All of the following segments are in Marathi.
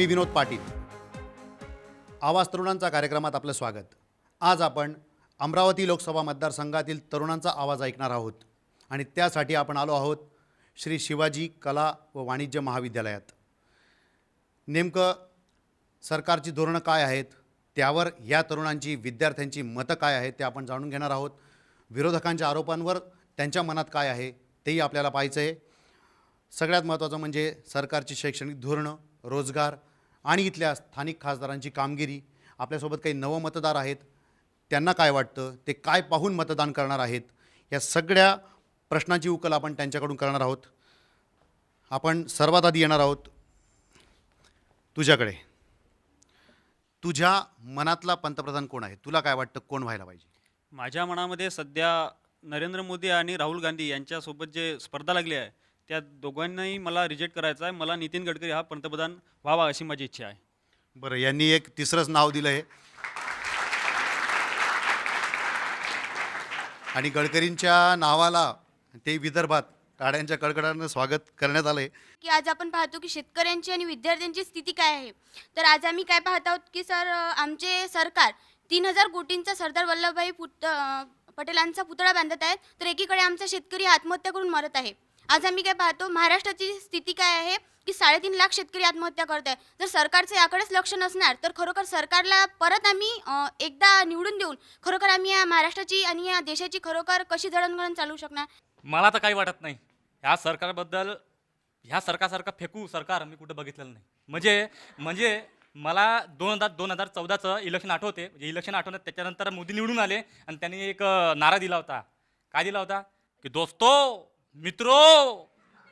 मी विनोद पाटील. आवाज तरुणांचा कार्यक्रमात आपलं स्वागत. आज आपण अमरावती लोकसभा मतदारसंघातील तरुणांचा आवाज ऐकणार आहोत. आणि त्यासाठी आपण आलो आहोत श्री शिवाजी कला व वाणिज्य महाविद्यालयात. नेमकं सरकारची धोरणं काय आहेत? त्यावर या तरुणांची विद्यार्थ्यांची मतं काय आहेत ते आपण जाणून घेणार आहोत. विरोधकांच्या आरोपांवर त्यांच्या मनात काय आहे तेही आपल्याला पाहायचं आहे सगळ्यात महत्त्वाचं म्हणजे सरकारची शैक्षणिक धोरणं रोजगार आणि इथल्या स्थानिक खासदारांची कामगिरी आपल्यासोबत काही नवमतदार आहेत त्यांना काय वाटतं ते काय पाहून मतदान करणार आहेत या सगळ्या प्रश्नांची उकल आपण त्यांच्याकडून करणार आहोत. आपण सर्वात आधी येणार आहोत तुझ्याकडे. तुझ्या मनातला पंतप्रधान कोण आहे? तुला काय वाटतं कोण व्हायला पाहिजे? माझ्या मनामध्ये सध्या नरेंद्र मोदी आणि राहुल गांधी यांच्यासोबत जे स्पर्धा लागली आहे त्या दोघांनाही मला रिजेक्ट करायचा आहे. मला नितीन गडकरी हा पंतप्रधान व्हावा अशी माझी इच्छा आहे. बरं यांनी एक तिसरंच नाव दिलं आहे आणि गडकरींच्या नावाला ते विदर्भात टाळ्यांच्या कडकडानं स्वागत करण्यात आलं आहे की आज आपण पाहतो की शेतकऱ्यांची आणि विद्यार्थ्यांची स्थिती काय आहे? तर आज आम्ही काय पाहत आहोत की सर आमचे सरकार तीन हजार कोटींचा सरदार वल्लभभाई पुत अ, पटेलांचा पुतळा बांधत आहेत. तर एकीकडे आमचा शेतकरी आत्महत्या करून मरत आहे. आज आम्ही काय पाहतो महाराष्ट्राची स्थिती काय आहे की साडेतीन लाख शेतकरी आत्महत्या करत आहे जर सरकारचं याकडेच लक्ष नसणार तर खरोखर सरकारला परत आम्ही एकदा निवडून देऊन खरोखर आम्ही या महाराष्ट्राची आणि या देशाची खरोखर कशी जडणघडण चालू शकणार? मला तर काही वाटत नाही. ह्या सरकारबद्दल ह्या सरकारसारखं फेकू सरकार मी कुठं बघितलेलं नाही. म्हणजे म्हणजे मला दोन हजार दोन हजार चौदाचं इलेक्शन आठवते. म्हणजे इलेक्शन आठवण्यात त्याच्यानंतर मोदी निवडून आले आणि त्यांनी एक नारा दिला होता. काय दिला होता? की दोस्तो मित्रो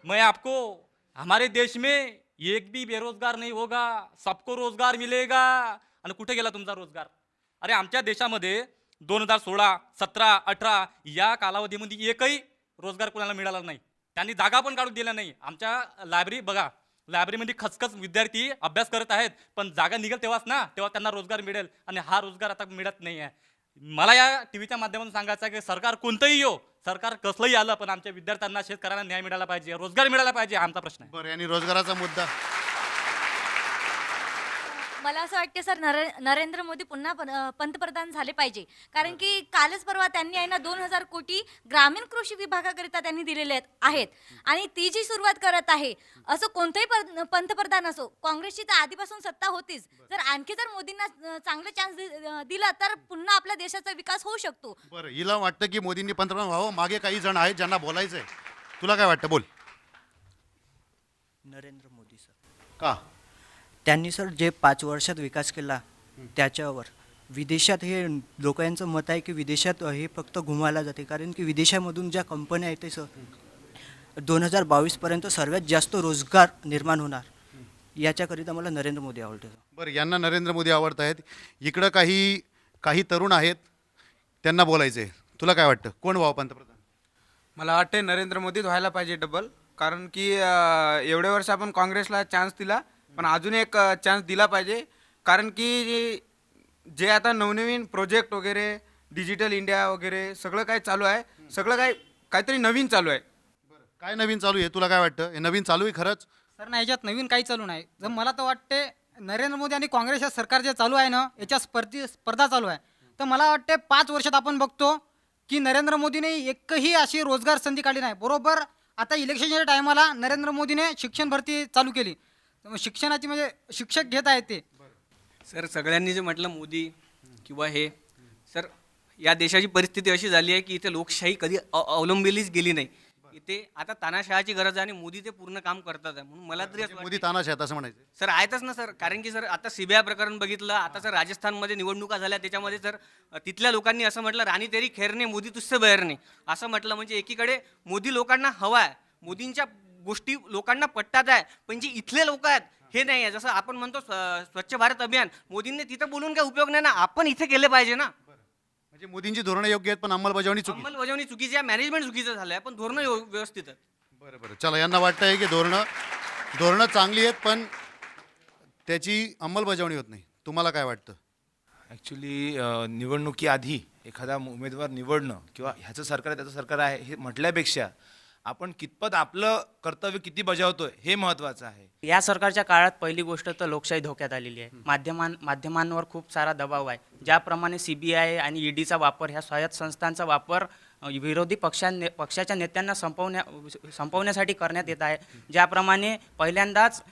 मैं आपको हमारे देश में एक भी बेरोजगार नहीं होगा सबको रोजगार मिलेगा। आणि कुठे गेला तुमचा रोजगार? अरे आमच्या देशामध्ये दोन हजार सोळा सतरा अठरा या कालावधीमध्ये एकही रोजगार कोणाला मिळाला नाही. त्यांनी जागा पण काढून दिल्या नाही. आमच्या लायब्ररी बघा लायब्ररीमध्ये खचखच विद्यार्थी अभ्यास करत आहेत पण जागा निघेल तेव्हाच ना तेव्हा त्यांना रोजगार मिळेल. आणि हा रोजगार आता मिळत नाही आहे. मला या टी व्हीच्या माध्यमातून सांगायचं आहे की सरकार कोणतंही येऊ सरकार कसलंही आलं पण आमच्या विद्यार्थ्यांना शेतकऱ्यांना न्याय मिळाला पाहिजे रोजगार मिळाला पाहिजे हा आमचा प्रश्न आहे. बरं आणि रोजगाराचा मुद्दा. मला असं वाटते सर नरे नरेंद्र मोदी पुन्हा पन- अं, पंतप्रधान झाले पाहिजे. कारण की कालच परवा त्यांनी आहे ना दोन हजार कोटी ग्रामीण कृषी विभागाकरिता त्यांनी दिलेले आहेत- आहेत. आणि ती जी सुरुवात करत आहे असं कोणतंही पर- पंतप्रधान असो काँग्रेसची तर आधीपासून सत्ता होतीच. जर आणखी जर मोदींना अं, चांगलं चान्स दिला तर पुन्हा आपल्या देशाचा विकास होऊ शकतो. बरं हिला वाटतं की मोदींनी पंतप्रधान व्हावं? मागे काही जण आहेत ज्यांना बोलायचं आहे तुला काय वाटतं? बोल. नरेंद्र मोदी सर. का? त्यांनी सर जे पाच वर्षात विकास केला त्याच्यावर. विदेशात हे लोकांचं मत आहे की विदेशात हे फक्त घुमायला जाते. कारण की विदेशामधून ज्या कंपन्या आहेत ते सर दोन हजार बावीसपर्यंत सर्वात जास्त रोजगार निर्माण होणार. याच्याकरिता मला नरेंद्र मोदी आवडते बरं यांना नरेंद्र मोदी आवडत आहेत. इकडं काही काही तरुण आहेत त्यांना बोलायचं आहे तुला काय वाटतं? कोण व्हावं पंतप्रधान? मला वाटते नरेंद्र मोदीच व्हायला पाहिजे डबल कारण की एवढे वर्ष आपण काँग्रेसला चान्स दिला. पण अजून एक चान्स दिला पाहिजे. कारण की जे आता नवनवीन प्रोजेक्ट वगैरे डिजिटल इंडिया वगैरे सगळं काय चालू आहे. सगळं काय काहीतरी नवीन चालू आहे. काय नवीन चालू आहे? तुला काय वाटतं? हे नवीन चालू आहे खरंच? सर ना याच्यात नवीन काही चालू नाही. जर मला तर वाटते नरेंद्र मोदी आणि काँग्रेस या सरकार जे चालू आहे ना याच्या स्पर्धी स्पर्धा चालू आहे. तर मला वाटते पाच वर्षात आपण बघतो की नरेंद्र मोदीने एकही अशी रोजगार संधी काढली नाही. बरोबर आता इलेक्शनच्या टायमाला नरेंद्र मोदीने शिक्षण भरती चालू केली. तर मग शिक्षणाची म्हणजे शिक्षक घेत आहेत ते. सर सगळ्यांनी जे म्हटलं मोदी किंवा हे सर या देशाची परिस्थिती अशी झाली आहे की इथे लोकशाही कधी अ- अवलंबिलीच गेली नाही. इथे आता तानाशहाची गरज आहे आणि मोदी ते पूर्ण काम करतात आहे. म्हणून मला तरी असं वाटतं- मोदी तानाश आहेत असं म्हणायचं. सर आहेतच ना सर? कारण की सर आता सीबीआय प्रकरण बघितलं आता सर राजस्थानमध्ये निवडणुका झाल्या त्याच्यामध्ये सर तिथल्या लोकांनी असं म्हटलं राणी तेरी खेरणे मोदी तुझसे बहरणे. असं म्हटलं म्हणजे एकीकडे मोदी लोकांना हवा आहे. मोदींच्या गोष्टी लोकांना पटतात आहे. पण जे इथले लोक आहेत हे नाही आहे. जसं आपण म्हणतो स्व- स्वच्छ भारत अभियान मोदींनी तिथं बोलून काय उपयोग नाही ना? आपण इथे केले पाहिजे ना? म्हणजे मोदींची धोरणं योग्य आहेत पण अंमलबजावणी चुकी. अंमलबजावणी चुकीची आहे मॅनेजमेंट चुकीचं झालं आहे पण धोरणं व्यवस्थित आहे बरं बरं. चला यांना वाटतं आहे की धोरणं धोरणं चांगली आहेत पण त्याची अंमलबजावणी होत नाही. तुम्हाला काय वाटतं? ॲक्च्युली निवडणुकीआधी एखादा उमेदवार निवडणं किंवा ह्याचं सरकार आहे त्याचं सरकार आहे हे म्हटल्यापेक्षा आपण कितपत आपलं कर्तव्य किती बजावतोय हे महत्त्वाचं आहे. या सरकारच्या काळात पहिली गोष्ट तर लोकशाही धोक्यात आलेली आहे. माध्यमां माध्यमांवर खूप सारा दबाव आहे. ज्याप्रमाणे सी बी आय आणि ईडीचा वापर ह्या स्वायत्त संस्थांचा वापर विरोधी पक्षां पक्षाच्या नेत्यांना संपवण्या संपवण्यासाठी करण्यात येत आहे. ज्याप्रमाणे पहिल्यांदाच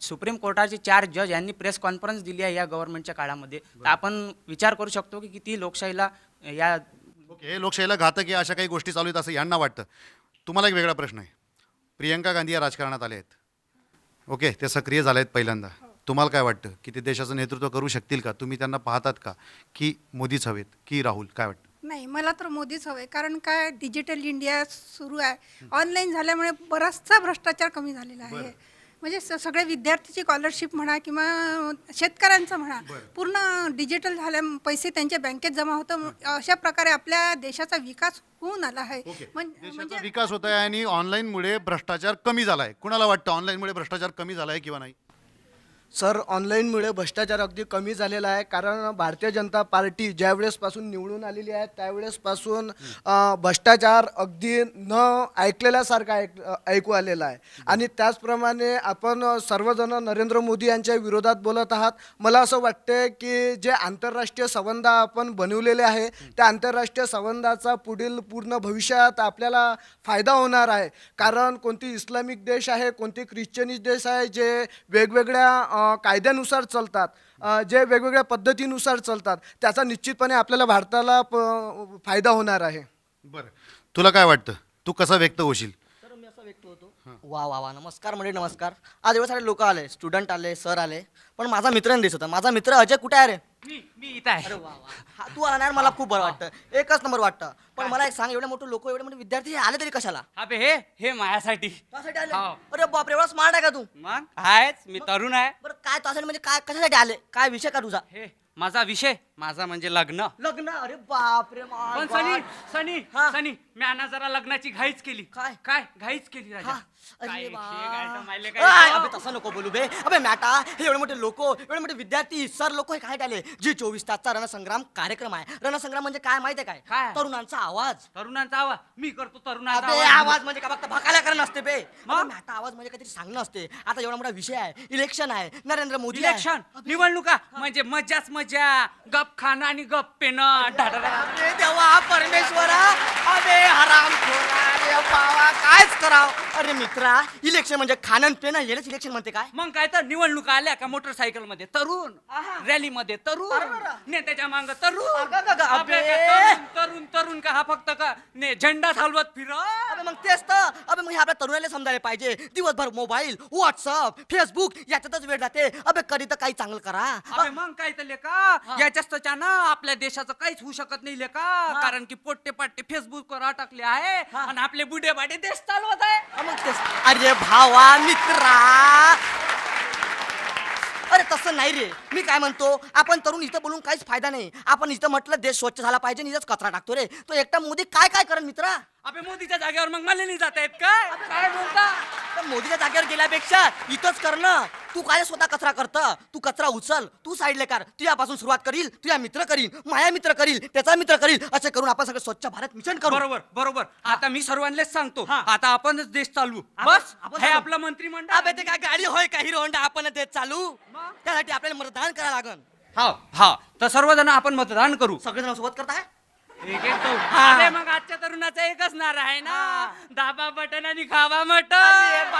सुप्रीम कोर्टाचे चार जज यांनी प्रेस कॉन्फरन्स दिली आहे या गव्हर्नमेंटच्या काळामध्ये. तर आपण विचार करू शकतो की किती लोकशाहीला या ओके हे लोकशाहीला घातक आहे अशा काही गोष्टी चालू आहेत असं यांना वाटतं. तुम्हाला एक वेगळा प्रश्न आहे. प्रियंका गांधी या राजकारणात आले आहेत. ओके ते सक्रिय झाले आहेत पहिल्यांदा तुम्हाला काय वाटतं? की ते देशाचं नेतृत्व करू शकतील का? तुम्ही त्यांना पाहतात का? की मोदीच हवेत? की राहुल काय वाटतं? नाही मला तर मोदीच हवे. कारण काय डिजिटल इंडिया सुरू आहे. ऑनलाईन झाल्यामुळे बराचसा भ्रष्टाचार कमी झालेला आहे. म्हणजे स- सगळे विद्यार्थीची स्कॉलरशिप म्हणा किंवा शेतकऱ्यांचं म्हणा पूर्ण डिजिटल झाल्या पैसे त्यांच्या बँकेत जमा होतं. अशा प्रकारे आपल्या देशाचा विकास होऊन आला आहे. म्हण- देशाचा म्हणजे विकास होत आहे आणि ऑनलाईनमुळे भ्रष्टाचार कमी झाला आहे कुणाला वाटतं ऑनलाईनमुळे भ्रष्टाचार कमी झाला आहे किंवा नाही? सर ऑनलाईनमुळे भ्रष्टाचार अगदी कमी झालेला आहे. कारण भारतीय जनता पार्टी ज्यावेळेसपासून निवडून आलेली आहे त्यावेळेसपासून भ्रष्टाचार अगदी न ऐकलेल्यासारखा ऐक ऐकू आलेला आहे. आणि त्याचप्रमाणे आपण सर्वजण नरेंद्र मोदी यांच्या विरोधात बोलत आहात. मला असं वाटते की जे आंतरराष्ट्रीय संबंध आपण बनवलेले आहे त्या आंतरराष्ट्रीय संबंधाचा पुढील पूर्ण भविष्यात आपल्याला फायदा होणार आहे. कारण कोणती इस्लामिक देश आहे कोणती ख्रिश्चनिश देश आहे जे वेगवेगळ्या कायद्यानुसार चालतात जे वेगवेगळ्या पद्धतीनुसार चालतात त्याचा निश्चितपणे आपल्याला भारताला फायदा होणार आहे. बरं. तुला काय वाटतं? तू कसा व्यक्त होशील? तर मी असं व्यक्त होतो. वा वा वा. नमस्कार म्हणजे नमस्कार. आज एवढे सारे लोक आले स्टुडंट आले सर आले. पण माझा मित्र नाही दिसत. होता माझा मित्र अजय कुठे आहे रे? मी मी इथं आहे. अरे वा वा. हा, तू आला ना यार, मला खूप बरं वाटतं. एकच नंबर वाटतं. पण मला एक सांग एवढे मोठे लोक एवढे मोठे विद्यार्थी हे आले तरी कशाला? अबे हे हे माझ्यासाठी. त्यासाठी आले? हो. अरे बाप एवढा स्मार्ट आहे का तू? मग? आहेच मी तरुण आहे. बरं काय त्यासाठी म्हणजे काय कशासाठी आले? काय विषय का तुझा? हे माझा विषय माझा म्हणजे लग्न. लग्न? अरे बाप रे पण सनी सनी हा. सनी म्याना जरा लग्नाची घाईच केली. काय? काय? घाईच केली राजा. हा. अरे? अबे तसं नको बोलू बे. अबे मॅटा हे एवढे मोठे लोक एवढे मोठे विद्यार्थी सर लोक हे काय आले जी चोवीस तासचा रणसंग्राम कार्यक्रम आहे. रणसंग्राम म्हणजे काय माहितीये काय? काय? तरुणांचा आवाज. तरुणांचा आवाज? मी करतो तरुणाचा अबे आवाज. आवाज म्हणजे काय? फक्त भकायला करणं असते बे. मग? अबे, मॅटा आवाज म्हणजे काहीतरी सांगणं असते. आता एवढा मोठा विषय आहे. इलेक्शन आहे. नरेंद्र मोदी आहे. इलेक्शन? निवडणुका? म्हणजे मजाच मजा. गप खाणं आणि गप पेनं देवा परमेश्वरा. अबे हराम अरे बाबा कायच कराव? अरे मित्रा इलेक्शन म्हणजे खाणं पेन येणंच इलेक्शन म्हणते काय? मग काय तर निवडणुका आल्या का मोटरसायकलमध्ये? तरुण. रॅली मध्ये तरुण. नेत्याच्या मांग तरुण. अगं, अगं, अगं, अबे, अबे. का तरुण तरुण तरुण का हा फक्त का ने झेंडा चालवत फिर अबे मग तेच तर. अबे मग हे आपल्या तरुणाला समजायला पाहिजे. दिवसभर मोबाईल व्हॉट्सअप फेसबुक याच्यातच वेळ जाते. अबे कधी तर काही चांगलं करा. अबे मग काय तर लेका? याच्याच ना आपल्या देशाचं काहीच होऊ शकत नाही लेका. कारण की पोट्टे पाट्टे फेसबुक वर अटकले आहे आणि आपले बुडे बाडे देश चालवत आहे. मग तेच. अरे भावा मित्रा. अरे तसं नाही रे. मी काय म्हणतो आपण तरुण इथं बोलून काहीच फायदा नाही. आपण इथं म्हटलं देश स्वच्छ झाला पाहिजे इथंच कचरा टाकतो रे. तो एकटा मोदी काय काय करेल मित्रा? अबे मोदीच्या जागेवर मग मला नाही जात आहेत काय? काय बोलता? तर मोदीच्या जागेवर गेल्यापेक्षा इथंच कर ना तू काय स्वतः कचरा करत? तू कचरा उचल. तू साईडले कर. तुझ्यापासून सुरुवात करील तुझ्या मित्र करील माया मित्र करील त्याचा मित्र करील असं करून आपण सगळं स्वच्छ भारत मिशन करू. बरोबर बरोबर. आता मी सर्वांनाच सांगतो हा. आता आपणच देश आपण- बस आपण हे चालवू. आपलं मंत्रिमंडळ अबे ते काय गाडी होय का? हिरो होंडा आपण देत चालू? त्यासाठी आपल्याला मतदान करायला लागन. हा हा. तर सर्वजण आपण मतदान करू. सगळेजण सोबत करताय? एक एक जाऊ. अरे मग आजच्या तरुणाचा एकच नारा आहे ना? दाबा बटन आणि खावा मटन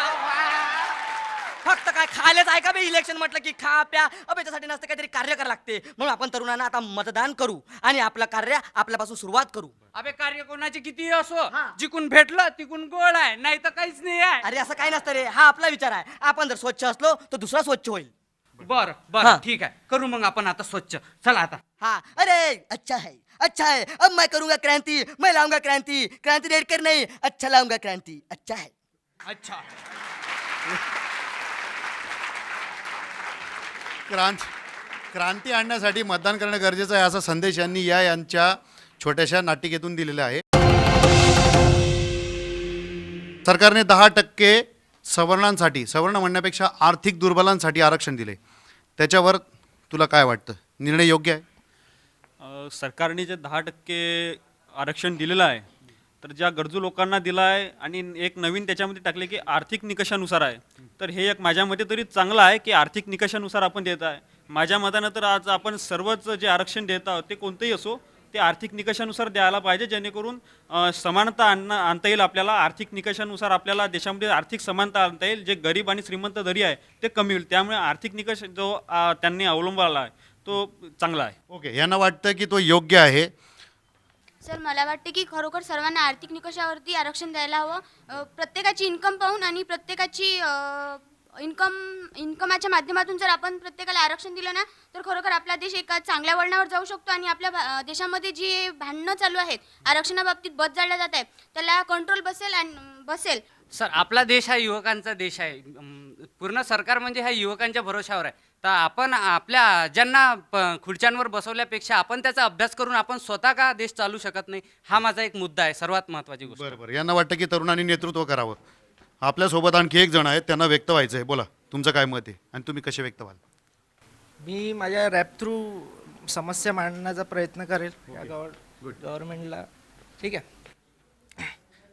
खायलाच आहे का बे इलेक्शन म्हटलं की खा प्या? अबे त्यासाठी नसतं काहीतरी कार्य करायला लागते. म्हणून आपण तरुणांना आता मतदान करू आणि आपलं कार्य आपल्यापासून सुरुवात करू. अबे कार्य कोणाचे किती असो? जिकून भेटलं तिकून गोड आहे. नाही तर काहीच नाही आहे. अरे असं काही नसतं रे. हा आपला विचार आहे. आपण जर स्वच्छ असलो तर दुसरा स्वच्छ होईल. बर हा. बर ठीक आहे. करू मग आपण आता स्वच्छ. चला आता. हाँ. अरे अच्छा है अच्छा है अब मैं करूंगा क्रांति. मैं लाऊंगा क्रांति. क्रांति रेड कर नहीं. अच्छा लाऊंगा क्रांति. अच्छा है अच्छा. क्रांत क्रांती आणण्यासाठी मतदान करणं गरजेचं आहे असा संदेश यांनी या यांच्या छोट्याशा नाटिकेतून दिलेला आहे. सरकारने दहा टक्के सवर्णांसाठी सवर्ण म्हणण्यापेक्षा आर्थिक दुर्बलांसाठी आरक्षण दिले. त्याच्यावर तुला काय वाटतं? निर्णय योग्य आहे? सरकारने जे दहा टक्के आरक्षण दिलेलं आहे तर ज्या गरजू लोकांना दिला आहे आणि एक नवीन त्याच्यामध्ये टाकले की आर्थिक निकषानुसार आहे तर हे एक माझ्या मते तरी चांगलं आहे की आर्थिक निकषानुसार आपण देत आहे. माझ्या मतानं तर आज आपण सर्वच जे आरक्षण देत आहोत ते कोणतंही असो ते आर्थिक निकषानुसार द्यायला पाहिजे जेणेकरून समानता आणणं आणता येईल आपल्याला आर्थिक निकषानुसार आपल्याला देशामध्ये आर्थिक समानता आणता येईल जे गरीब आणि श्रीमंत दरी आहे ते कमी होईल. त्यामुळे आर्थिक निकष जो त्यांनी अवलंबला आहे तो चांगला आहे. ओके यांना वाटतं की तो योग्य आहे. सर मला वाटते की खरोखर सर्वांना आर्थिक निकषावरती आरक्षण द्यायला हवं. प्रत्येकाची इन्कम पाहून आणि प्रत्येकाची इन्कम इन्कमाच्या माध्यमातून जर आपण प्रत्येकाला आरक्षण दिलं ना तर खरोखर आपला देश एका चांगल्या वळणावर जाऊ शकतो आणि आपल्या भा- देशामध्ये जी भांडणं चालू आहेत आरक्षणाबाबतीत बद जाळल्या जात आहे त्याला कंट्रोल बसेल आणि बसेल. सर आपला देश हा युवकांचा देश आहे. पूर्ण सरकार म्हणजे हा युवकांच्या भरोशावर आहे. तर आपण आपल्या ज्यांना प- खुर्च्यांवर बसवल्यापेक्षा आपण त्याचा अभ्यास करून आपण स्वतः का देश चालू शकत नाही? हा माझा एक मुद्दा आहे सर्वात महत्वाची गोष्ट. बरं बरं. यांना वाटतं की तरुणांनी नेतृत्व करावं. आपल्यासोबत आणखी एक जण आहेत त्यांना व्यक्त व्हायचं आहे. बोला तुमचं काय मत आहे? आणि तुम्ही कसे व्यक्त व्हाल? मी माझ्या रॅप थ्रू समस्या मांडण्याचा प्रयत्न करेल या गव्हर गव्हर्नमेंटला. ठीक आहे?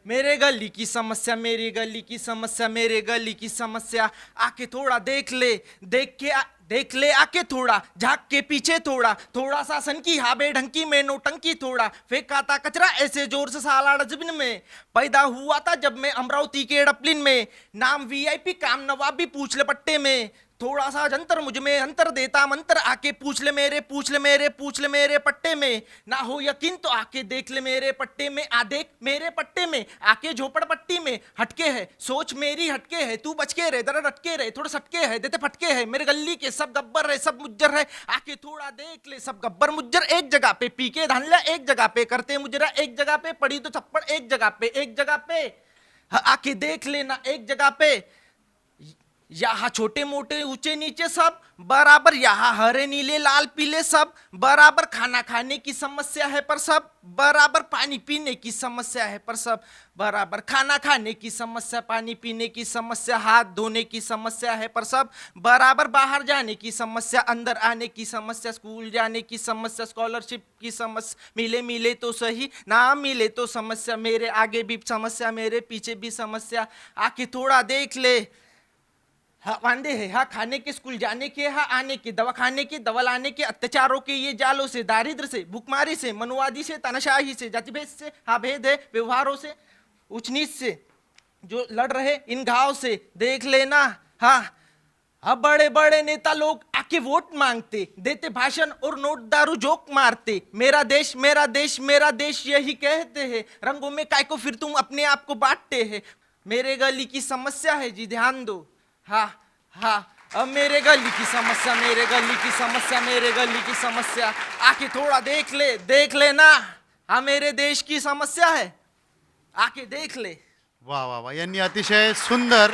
मेरे गली की समस्या मेरी गली की समस्या मेरे गली की समस्या आके थोड़ा देख ले देख के देख ले आके थोड़ा, झाक के पीछे थोड़ा थोड़ा सा सन की हाबे ढंकी में नोटंकी थोड़ा, फेंका था कचरा ऐसे ज़ोर से साला डस्टबिन में। पैदा हुआ था जब मैं अमरावती के डपलिन में, नाम वीआईपी काम नवाबी पूछ ले पट्टे में। थोड़ा सा जंतर मुझमें अंतर देता, मंत्र आके पूछ ले मेरे, पूछ ले मेरे, पूछ ले मेरे पट्टे में। ना हो यकीन तो आके देख ले मेरे पट्टे में, आ देख मेरे पट्टे में, आके झोपड़ पट्टी में। हटके है, सोच मेरी हटके है, तू बच के रहे जरा रटके रहे थोड़ा सटके है, देते फटके है। मेरे गली के सब गब्बर है, सब मुज्जर है। आके थोड़ा देख ले सब गब्बर मुज्जर, एक जगह पे पी के धान एक जगह पे करते मुजरा, एक जगह पे पड़ी तो थप्पड़ एक जगह पे, एक जगह पे। आके देख लेना, एक जगह पे। यहाँ छोटे मोटे ऊँचे नीचे सब, बराबर यहाँ हरे, नीले, लाल, पीले सब, बराबर खाना खाने की समस्या है पर सब, बराबर पानी पीने की समस्या है पर सब, बराबर खाना खाने की समस्या, पानी पीने की समस्या, हाथ धोने की समस्या है पर सब, बराबर बाहर जाने की समस्या, अंदर आने की समस्या, स्कूल जाने की समस्या, स्कॉलरशिप की समस्या मिले मिले तो सही, ना मिले तो समस्या, मेरे आगे भी समस्या, मेरे पीछे भी समस्या, आके थोड़ा देख ले। हाँ वांदे है। हाँ खाने के, स्कूल जाने के हाँ आने के, दवा खाने के, दवा लाने के, अत्याचारों के, ये जालों से, दारिद्र से, भुखमारी से, मनुवादी से, तनाशाही से, जातिभेद से हाँ भेद है, व्यवहारों से उच नीच से, जो लड़ रहे, इन घाव से, देख लेना। हाँ अब बड़े बड़े नेता लोग आके वोट मांगते, देते भाषण और नोट दारू जोक मारते, मेरा देश मेरा देश मेरा देश, यही कहते हैं। रंगों में काय को फिर तुम अपने आप को बांटते हैं। मेरे गली की समस्या है जी, ध्यान दो। हा हा. अब मेरे गली की समस्या मेरे गली की समस्या मेरे गली की समस्या. आके थोड़ा देख ले देख लेना हा मेरे देश की समस्या है. आके देख ले. वा वा वा. यांनी अतिशय सुंदर.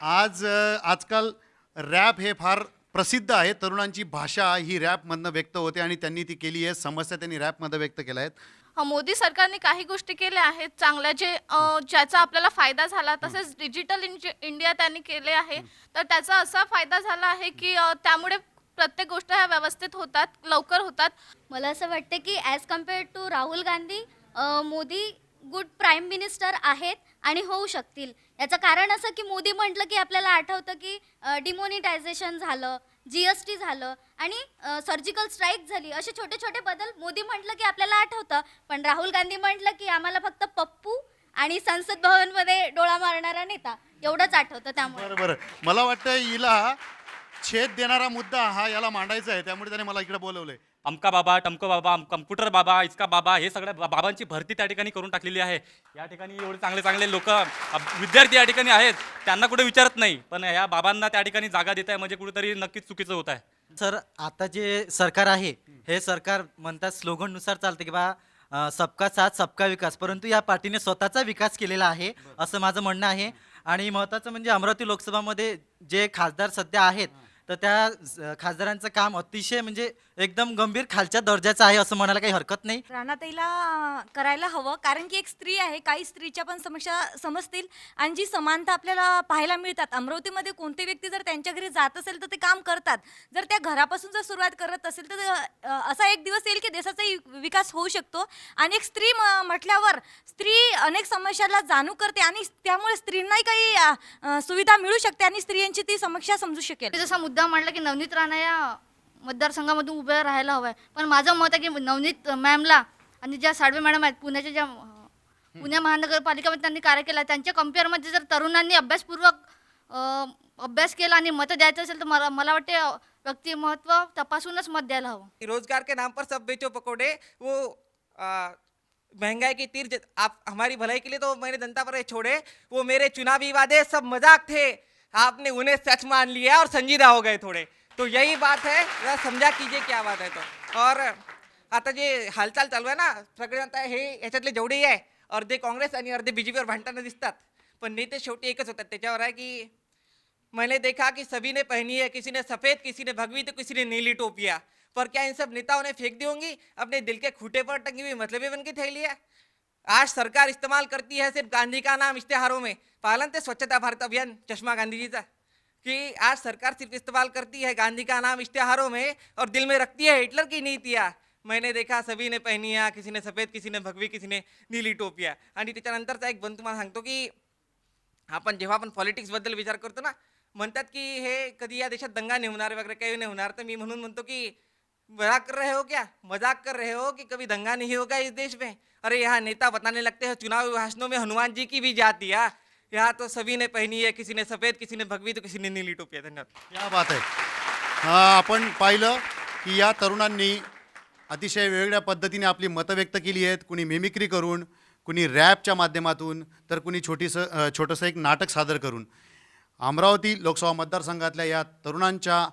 आज अ, आजकाल रॅप हे फार प्रसिद्ध आहे. तरुणांची भाषा ही रॅपमधनं व्यक्त होते आणि त्यांनी ती केली आहे. समस्या त्यांनी रॅपमध्ये व्यक्त केल्या आहेत. मोदी सरकारने काही गोष्टी केल्या आहेत. चांगल्या जे अ, ज्याचा आपल्याला फायदा झाला तसेच डिजिटल इंडिया त्यांनी केले आहे. तर त्याचा असा फायदा झाला आहे की अ, त्यामुळे प्रत्येक गोष्ट ह्या व्यवस्थित होतात लवकर होतात. मला असं वाटतं की as compared to Rahul Gandhi uh, Modi good prime minister आहेत आणि होऊ शकतील. याचं कारण असं की मोदी म्हटलं की आपल्याला आठवतं की डिमोनिटायझेशन झालं जी एस टी झालं आणि सर्जिकल स्ट्राईक झाली. असे छोटे छोटे बदल मोदी म्हटलं की आपल्याला आठवतं. पण राहुल गांधी म्हटलं की आम्हाला फक्त पप्पू आणि संसद भवनमध्ये डोळा मारणारा नेता. एवढंच आठवतं त्यामुळे. बरं बरं. मला वाटतं हिला छेद देणारा मुद्दा हा याला मांडायचा आहे. त्यामुळे त्याने मला इकडे बोलवलंय. अमका बाबा टमको बाबा कम्प्युटर बाबा इसका बाबा हे सगळ्या बाबांची भरती त्या ठिकाणी करून टाकलेली आहे. या ठिकाणी एवढे चांगले चांगले लोक विद्यार्थी या ठिकाणी आहेत. त्यांना कुठे विचारत नाही पण या बाबांना त्या ठिकाणी जागा देत आहे म्हणजे कुठेतरी नक्कीच चुकीचं होत आहे. सर आता जे सरकार आहे हे सरकार म्हणतात स्लोगननुसार चालतं की बा सबका साथ सबका विकास. परंतु या पार्टीने स्वतःचा विकास केलेला आहे असं माझं म्हणणं आहे. आणि महत्त्वाचं म्हणजे अमरावती लोकसभामध्ये जे खासदार सध्या आहेत तर त्या स- खासदारांचं काम अतिशय म्हणजे एकदम गंभीर खालच्या दर्जाचं आहे असं म्हणायला काही हरकत नाही. राणाताईला करायला हवं कारण की एक स्त्री आहे काही स्त्रीच्या पण समस्या समजतील आणि जी समानता आपल्याला पाहायला मिळतात. अमरावतीमध्ये कोणती व्यक्ती जर त्यांच्या घरी जात असेल तर ते काम करतात. जर त्या घरापासून जर सुरुवात करत असेल तर असा एक दिवस येईल की देशाचाही विकास होऊ शकतो. आणि एक स्त्री म- म्हटल्यावर स्त्री अनेक समस्याला जाणू करते आणि त्यामुळे स्त्रींनाही काही सुविधा मिळू शकते आणि स्त्रियांची ती समस्या समजू शकेल. जसा मुद्दा मांडला की नवनीत राणा या मतदारसंघामधून उभं राहायला हवं आहे पण माझं मत आहे की नवनीत मॅमला आणि ज्या साडवे मॅडम आहेत पुण्याच्या ज्या पुणे महानगरपालिकामध्ये त्यांनी कार्य केलं आहे त्यांच्या कम्पेअरमध्ये जर तरुणांनी अभ्यासपूर्वक अभ्यास केला आणि मतं द्यायचं असेल तर मला मला वाटते व्यक्तिमत्व तपासूनच मत द्यायला हवं. रोजगार के नाम पर सब बेचो पकोड़े वो आ, महंगाई की तीर आप हमारी भलाई के लिए तो मैंने जनता पर छोड़े वो मेरे चुनावी वादे सब मजाक थे। आपने उन्हें सच मान लिया और संजीदा हो गए थोडे। तो यही बात है। समजा कीजिए क्या बात है तो। और, आता जे, हालचाल चालू आहे ना? सगळे आता हे याच्यातले जेवढेही आहे अर्धे काँग्रेस आणि अर्धे बीजेपीवर भांडताना दिसतात. पण नेते शेवटी एकच होतात. त्याच्यावर आहे की मैंने देखा कि सभी ने पहनी है किसी ने सफ़ेद किसी ने भगवी तो किसी ने नीली टोपिया पर क्या इन सब नेताओं ने फेंक दी होंगी? अपने दिल के खूटे पर टंगी हुई मतलबी बन की थैली है. आज सरकार इस्तेमाल करती है सिर्फ गांधी का नाम इश्तेहारों में। पालन ते स्वच्छता भारत अभियान चश्मा गांधी जी का कि आज सरकार सिर्फ इस्तेमाल करती है गांधी का नाम इश्तेहारों में और दिल में रखती है हिटलर की नीतियाँ। मैंने देखा सभी ने पहनिया किसी ने सफेद किसी ने भगवी किसी ने नीली टोपिया। आणि त्याच्यानंतरचा एक बंद तुम्हाला सांगतो की आपण जेव्हा आपण पॉलिटिक्सबद्दल विचार करतो ना म्हणतात की हे कधी या देशात दंगा नाही होणार वगैरे काही नाही होणार. तर मी म्हणून म्हणतो की मजाक कर रहे हो क्या? मजाक कर रहे हो कि कभी दंगा नहीं होगा इस देश में? अरे यहाँ नेता बताने लगते हैं चुनावी भाषणों में हनुमान जी की भी जाती है। यहाँ तो सभी ने पहनी है किसी ने सफेद किसी ने भगवी तो किसी ने नीली टोपी है धन्यवाद। क्या बात आहे अं, आपण पाहिलं की या तरुणांनी अतिशय वेगळ्या पद्धतीने आपली मतं व्यक्त केली आहेत. कुणी मिमिक्री करून कुणी रॅपच्या माध्यमातून तर कुणी छोटीसं छोटंसं एक नाटक सादर करून. अमरावती लोकसभा मतदारसंघातल्या या तरुणांच्या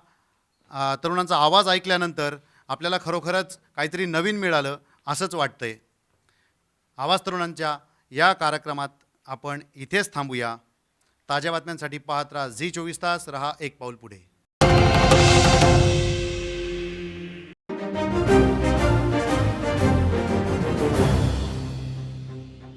तरुणांचा आवाज ऐकल्यानंतर आपल्याला खरोखरच काहीतरी नवीन मिळालं असंच वाटतंय. आवाज तरुणांच्या या कार्यक्रमात आपण इथेच थांबूया. ताज्या बातम्यांसाठी पाहत राहा झी चोवीस तास रहा एक पाऊल पुढे.